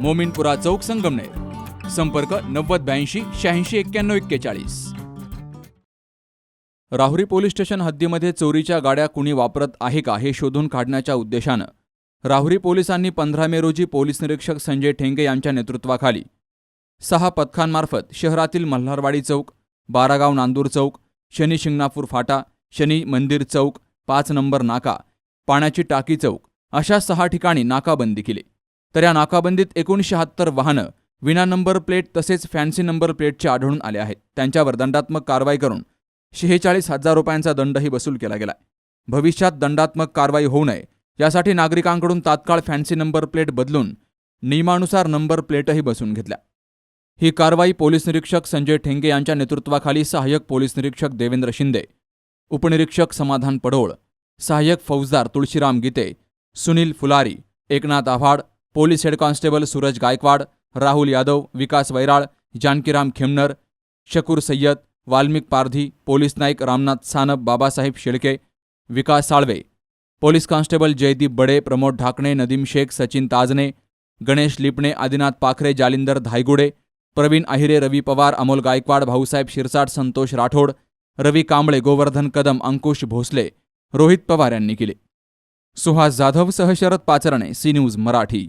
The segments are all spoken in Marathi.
मोमिनपुरा चौक संगमनेर. संपर्क नव्वद ब्याऐंशी शहाऐंशी एक्क्याण्णव एक्केचाळीस. राहुरी पोलीस स्टेशन हद्दीमध्ये चोरीच्या गाड्या कुणी वापरत आहे का हे शोधून काढण्याच्या उद्देशानं राहुरी पोलिसांनी पंधरा मे रोजी पोलीस निरीक्षक संजय ठेंगे यांच्या नेतृत्वाखाली सहा पथकांमार्फत शहरातील मल्हारवाडी चौक बारागाव नांदूर चौक शनी शिंगणापूर फाटा शनी मंदिर चौक पाच नंबर नाका पाण्याची टाकी चौक अशा सहा ठिकाणी नाकाबंदी केली. तर या नाकाबंदीत एकूण शहात्तर वाहनं विना नंबर प्लेट तसेच फॅन्सी नंबर प्लेटचे आढळून आले आहेत. त्यांच्यावर दंडात्मक कारवाई करून शेहेचाळीस हजार रुपयांचा दंडही वसूल केला गेलाय. भविष्यात दंडात्मक कारवाई होऊ नये यासाठी नागरिकांकडून तात्काळ फॅन्सी नंबर प्लेट बदलून नियमानुसार नंबर प्लेटही बसून घेतल्या. ही कारवाई पोलीस निरीक्षक संजय ठेंगे यांच्या नेतृत्वाखाली सहाय्यक पोलीस निरीक्षक देवेंद्र शिंदे उपनिरीक्षक समाधान पडोळ सहाय्यक फौजदार Tulshiram Gite Sunil Phulari Eknath Awhad police head constable Suraj Gaikwad Rahul Yadav Vikas Vairal Jankiram Khemnar Shakur Sayyed Valmik Pardhi police Naik Ramnath Sanap Babasaheb Shedke Vikas Salve police constable Jaydeep Bade Pramod Dhakane Nadeem Shaikh Sachin Tajne Ganesh Lipne Adinath Pakhare Jalindar Dhaygude Pravin Ahire Ravi Pawar Amol Gaikwad Bhausaheb Shirsat Santosh Rathore Ravi Kamble Govardhan Kadam अंकुश भोसले रोहित पवार यांनी सुहास जाधव सह Sharad Pacharne C news Marathi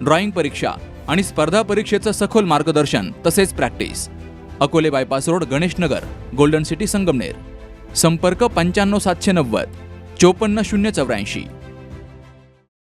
drawing परीक्षा आणि स्पर्धा परीक्षेचं सखोल मार्गदर्शन तसेच practice. Akole bypass road Ganeshnagar golden city Sangamner. संपर्क पंच्याण्णव सातशे नव्वद चोपन्न शून्य चौऱ्याऐंशी.